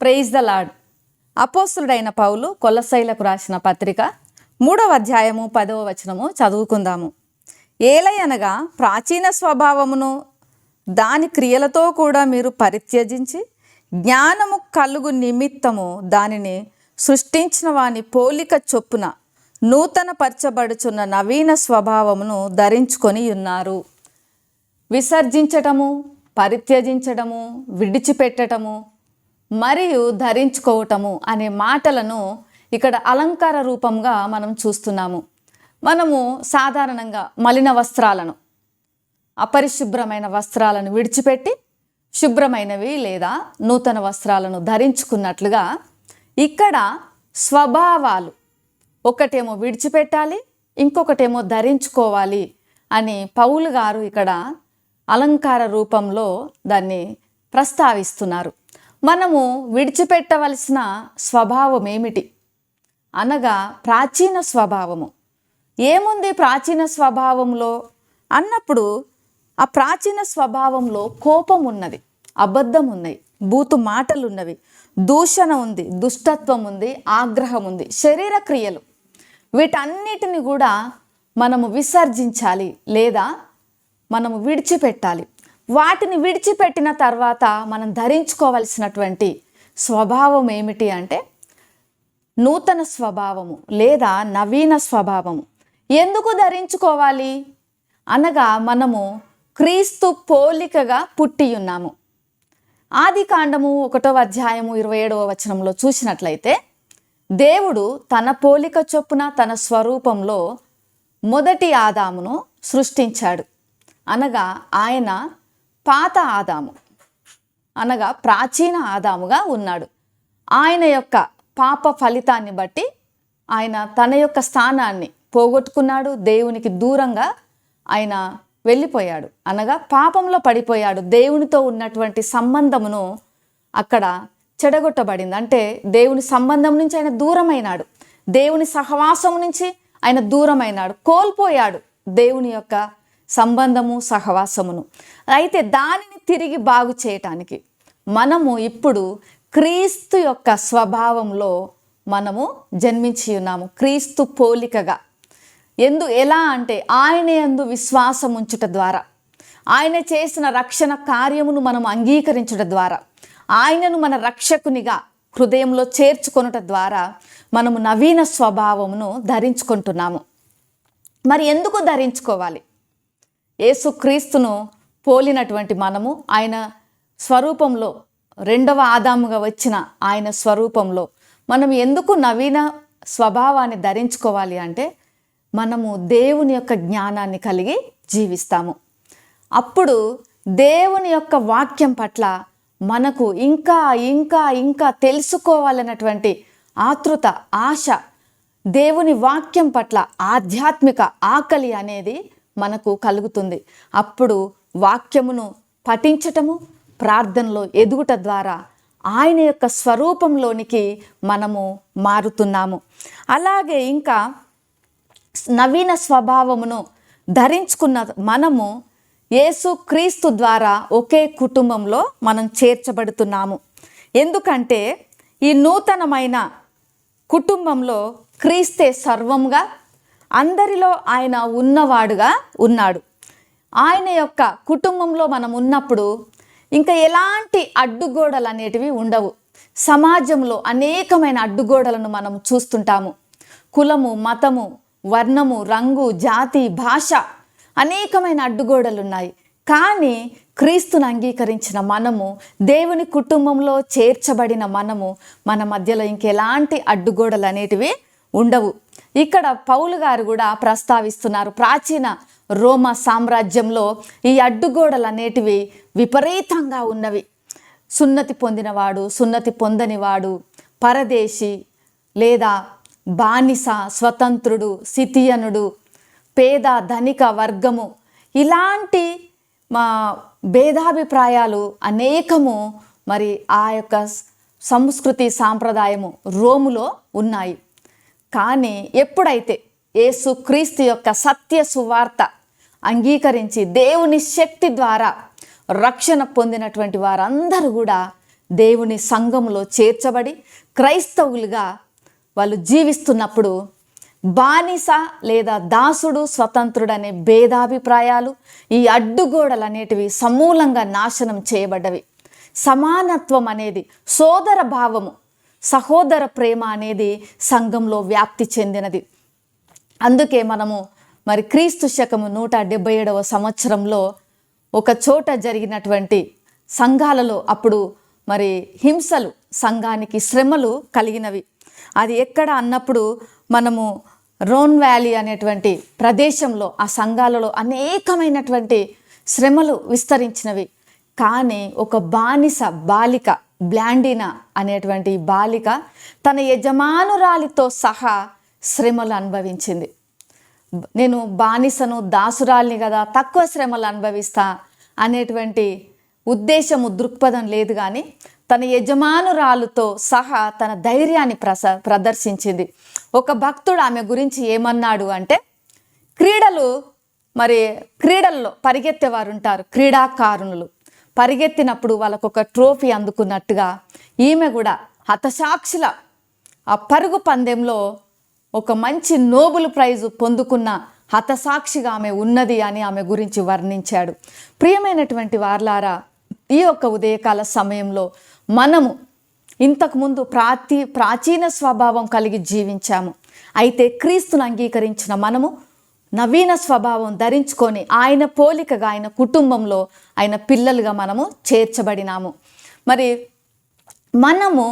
Praise the lord అపోస్తుడైన పౌలు కొలసైలకు రాసిన పత్రిక మూడవ అధ్యాయము పదవ వచనము చదువుకుందాము. ఏలయనగా ప్రాచీన స్వభావమును దాని క్రియలతో కూడా మీరు పరిత్యజించి జ్ఞానము కలుగు నిమిత్తము దానిని సృష్టించిన వాని పోలిక చొప్పున నూతన పరచబడుచున్న నవీన స్వభావమును ధరించుకొని ఉన్నారు. విసర్జించటము పరిత్యజించటము విడిచిపెట్టటము మరియు ధరించుకోవటము అనే మాటలను ఇక్కడ అలంకార రూపంగా మనం చూస్తున్నాము. మనము సాధారణంగా మలిన వస్త్రాలను అపరిశుభ్రమైన వస్త్రాలను విడిచిపెట్టి శుభ్రమైనవి లేదా నూతన వస్త్రాలను ధరించుకున్నట్లుగా ఇక్కడ స్వభావాలు ఒకటేమో విడిచిపెట్టాలి ఇంకొకటేమో ధరించుకోవాలి అని పౌలు గారు ఇక్కడ అలంకార రూపంలో దాన్ని ప్రస్తావిస్తున్నారు. మనము విడిచిపెట్టవలసిన స్వభావం ఏమిటి అనగా ప్రాచీన స్వభావము. ఏముంది ప్రాచీన స్వభావంలో? అన్నప్పుడు ఆ ప్రాచీన స్వభావంలో కోపం ఉన్నది అబద్ధం ఉన్నాయి బూతు మాటలు ఉన్నవి దూషణ ఉంది దుష్టత్వం ఉంది ఆగ్రహం ఉంది శరీర క్రియలు. వీటన్నిటిని కూడా మనము విసర్జించాలి లేదా మనము విడిచిపెట్టాలి. వాటిని విడిచిపెట్టిన తర్వాత మనం ధరించుకోవలసినటువంటి స్వభావం ఏమిటి అంటే నూతన స్వభావము లేదా నవీన స్వభావము. ఎందుకు ధరించుకోవాలి? అనగా మనము క్రీస్తు పోలికగా పుట్టి ఉన్నాము ఆది కాండము ఒకటో అధ్యాయము ఇరవై ఏడవ వచనంలో చూసినట్లయితే దేవుడు తన పోలిక చొప్పున తన స్వరూపంలో మొదటి ఆదామును సృష్టించాడు. అనగా ఆయన పాత ఆదాము. అనగా ప్రాచీన ఆదాముగా ఉన్నాడు. ఆయన యొక్క పాప ఫలితాన్ని బట్టి ఆయన తన యొక్క స్థానాన్ని పోగొట్టుకున్నాడు. దేవునికి దూరంగా ఆయన వెళ్ళిపోయాడు. అనగా పాపంలో పడిపోయాడు. దేవునితో ఉన్నటువంటి సంబంధమును అక్కడ చెడగొట్టబడింది. అంటే దేవుని సంబంధం నుంచి ఆయన దూరమైనాడు. దేవుని సహవాసం నుంచి ఆయన దూరమైనాడు. కోల్పోయాడు దేవుని యొక్క సంబంధము సహవాసమును. అయితే దానిని తిరిగి బాగు చేయటానికి మనము ఇప్పుడు క్రీస్తు యొక్క స్వభావంలో మనము జన్మించి ఉన్నాము. క్రీస్తు పోలికగా. ఎందు ఎలా అంటే ఆయన ఎందు విశ్వాసం ఉంచుట ద్వారా. ఆయన చేసిన రక్షణ కార్యమును మనం అంగీకరించుట ద్వారా. ఆయనను మన రక్షకునిగా హృదయంలో చేర్చుకొనుట ద్వారా మనము నవీన స్వభావమును ధరించుకుంటున్నాము. మరి ఎందుకు ధరించుకోవాలి? యేసుక్రీస్తును పోలినటువంటి మనము ఆయన స్వరూపంలో రెండవ ఆదాముగా వచ్చిన ఆయన స్వరూపంలో మనం ఎందుకు నవీన స్వభావాన్ని ధరించుకోవాలి అంటే మనము దేవుని యొక్క జ్ఞానాన్ని కలిగి జీవిస్తాము. అప్పుడు దేవుని యొక్క వాక్యం పట్ల మనకు ఇంకా ఇంకా ఇంకా తెలుసుకోవాలన్నటువంటి ఆతృత ఆశ దేవుని వాక్యం పట్ల ఆధ్యాత్మిక ఆకలి అనేది మనకు కలుగుతుంది. అప్పుడు వాక్యమును పఠించటము ప్రార్థనలో ఎదుగుట ద్వారా ఆయన యొక్క స్వరూపంలోనికి మనము మారుతున్నాము. అలాగే ఇంకా నవీన స్వభావమును ధరించుకున్న మనము యేసు క్రీస్తు ద్వారా ఒకే కుటుంబంలో మనం చేర్చబడుతున్నాము. ఎందుకంటే ఈ నూతనమైన కుటుంబంలో క్రీస్తే సర్వంగా అందరిలో ఆయన ఉన్నవాడుగా ఉన్నాడు. ఆయన యొక్క కుటుంబంలో మనం ఉన్నప్పుడు ఇంకా ఎలాంటి అడ్డుగోడలు అనేటివి ఉండవు. సమాజంలో అనేకమైన అడ్డుగోడలను మనం చూస్తుంటాము. కులము మతము వర్ణము రంగు జాతి భాష అనేకమైన అడ్డుగోడలు ఉన్నాయి కానీ క్రీస్తును అంగీకరించిన మనము దేవుని కుటుంబంలో చేర్చబడిన మనము మన మధ్యలో ఇంకెలాంటి అడ్డుగోడలు అనేటివి ఉండవు. ఇక్కడ పౌలు గారు కూడా ప్రస్తావిస్తున్నారు ప్రాచీన రోమ సామ్రాజ్యంలో ఈ అడ్డుగోడలు అనేటివి విపరీతంగా ఉన్నవి. సున్నతి పొందినవాడు సున్నతి పొందనివాడు పరదేశి లేదా బానిస స్వతంత్రుడు సితియనుడు పేద ధనిక వర్గము. ఇలాంటి మా భేదాభిప్రాయాలు అనేకము మరి ఆ యొక్క సంస్కృతి సాంప్రదాయము రోములో ఉన్నాయి. కానీ ఎప్పుడైతే యేసు క్రీస్తు యొక్క సత్య సువార్త అంగీకరించి దేవుని శక్తి ద్వారా రక్షణ పొందినటువంటి వారందరూ కూడా దేవుని సంఘములో చేర్చబడి క్రైస్తవులుగా వాళ్ళు జీవిస్తున్నప్పుడు బానిస లేదా దాసుడు స్వతంత్రుడు అనే భేదాభిప్రాయాలు ఈ అడ్డుగోడలు అనేటివి సమూలంగా నాశనం చేయబడ్డవి. సమానత్వం అనేది సోదర భావము సహోదర ప్రేమ అనేది సంఘంలో వ్యాప్తి చెందినది. అందుకే మనము మరి క్రీస్తు శకము నూట డెబ్బై ఏడవ సంవత్సరంలో ఒక చోట జరిగినటువంటి సంఘాలలో అప్పుడు మరి హింసలు సంఘానికి శ్రమలు కలిగినవి. అది ఎక్కడ అన్నప్పుడు మనము రోన్ వ్యాలీ అనేటువంటి ప్రదేశంలో ఆ సంఘాలలో అనేకమైనటువంటి శ్రమలు విస్తరించినవి. కానీ ఒక బానిస బాలిక బ్లాండినా అనేటువంటి బాలిక తన యజమానురాలితో సహా శ్రమలు అనుభవించింది. నేను బానిసను దాసురాల్ని కదా తక్కువ శ్రమలు అనుభవిస్తా అనేటువంటి ఉద్దేశము దృక్పథం లేదు కానీ తన యజమానురాలుతో సహా తన ధైర్యాన్ని ప్రస ప్రదర్శించింది. ఒక భక్తుడు ఆమె గురించి ఏమన్నాడు అంటే క్రీడలు మరి క్రీడల్లో పరిగెత్తేవారు ఉంటారు క్రీడాకారుణులు పరిగెత్తినప్పుడు వాళ్ళకు ఒక ట్రోఫీ అందుకున్నట్టుగా ఈమె కూడా హతసాక్షుల ఆ పరుగు పందెంలో ఒక మంచి నోబుల్ ప్రైజు పొందుకున్న హతసాక్షిగా ఆమె ఉన్నది అని ఆమె గురించి వర్ణించాడు. ప్రియమైనటువంటి వార్లారా ఈ యొక్క ఉదయకాల సమయంలో మనము ఇంతకుముందు ప్రాతి ప్రాచీన స్వభావం కలిగి జీవించాము. అయితే క్రీస్తును అంగీకరించిన మనము నవీన స్వభావం ధరించుకొని ఆయన పోలికగా ఆయన కుటుంబంలో ఆయన పిల్లలుగా మనము చేర్చబడినాము. మరి మనము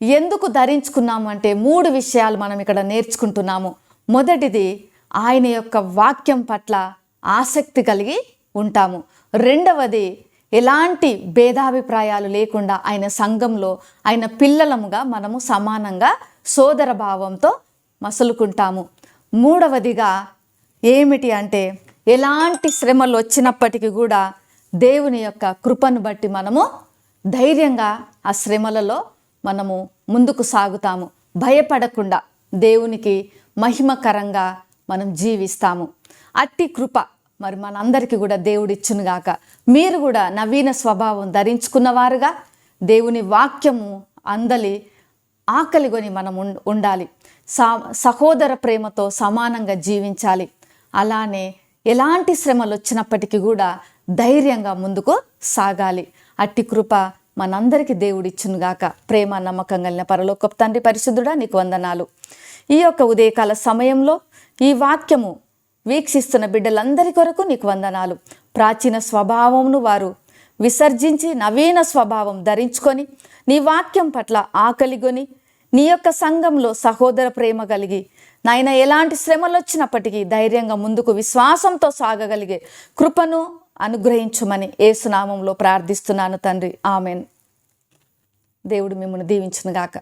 ఎందుకు ధరించుకున్నాము అంటే మూడు విషయాలు మనం ఇక్కడ నేర్చుకుంటున్నాము. మొదటిది ఆయన యొక్క వాక్యం పట్ల ఆసక్తి కలిగి ఉంటాము. రెండవది ఎలాంటి భేదాభిప్రాయాలు లేకుండా ఆయన సంఘంలో ఆయన పిల్లలముగా మనము సమానంగా సోదర భావంతో మసులుకుంటాము. మూడవదిగా ఏమిటి అంటే ఎలాంటి శ్రమలు వచ్చినప్పటికీ కూడా దేవుని యొక్క కృపను బట్టి మనము ధైర్యంగా ఆ శ్రమలలో మనము ముందుకు సాగుతాము. భయపడకుండా దేవునికి మహిమకరంగా మనం జీవిస్తాము. అట్టి కృప మరి మనందరికీ కూడా దేవుడిచ్చునుగాక మీరు కూడా నవీన స్వభావం ధరించుకున్నవారుగా దేవుని వాక్యము అందలి ఆకలిగొని మనం ఉండాలి. సా సహోదర ప్రేమతో సమానంగా జీవించాలి. అలానే ఎలాంటి శ్రమలు వచ్చినప్పటికీ కూడా ధైర్యంగా ముందుకు సాగాలి. అట్టి కృప మనందరికీ దేవుడిచ్చునుగాక ప్రేమ నమ్మకం కలిగిన పరలోకపు తండ్రి పరిశుద్ధుడా నీకు వందనాలు. ఈ యొక్క ఉదయకాల సమయంలో ఈ వాక్యము వీక్షిస్తున్న బిడ్డలందరి కొరకు నీకు వందనాలు. ప్రాచీన స్వభావంను వారు విసర్జించి నవీన స్వభావం ధరించుకొని నీ వాక్యం పట్ల ఆకలిగొని నీ యొక్క సంఘంలో సహోదర ప్రేమ కలిగి నాయన ఎలాంటి శ్రమలు వచ్చినప్పటికీ ధైర్యంగా ముందుకు విశ్వాసంతో సాగగలిగే కృపను అనుగ్రహించుమని ఏసునామంలో ప్రార్థిస్తున్నాను తండ్రి. ఆమెన్. దేవుడు మిమ్మల్ని దీవించునుగాక.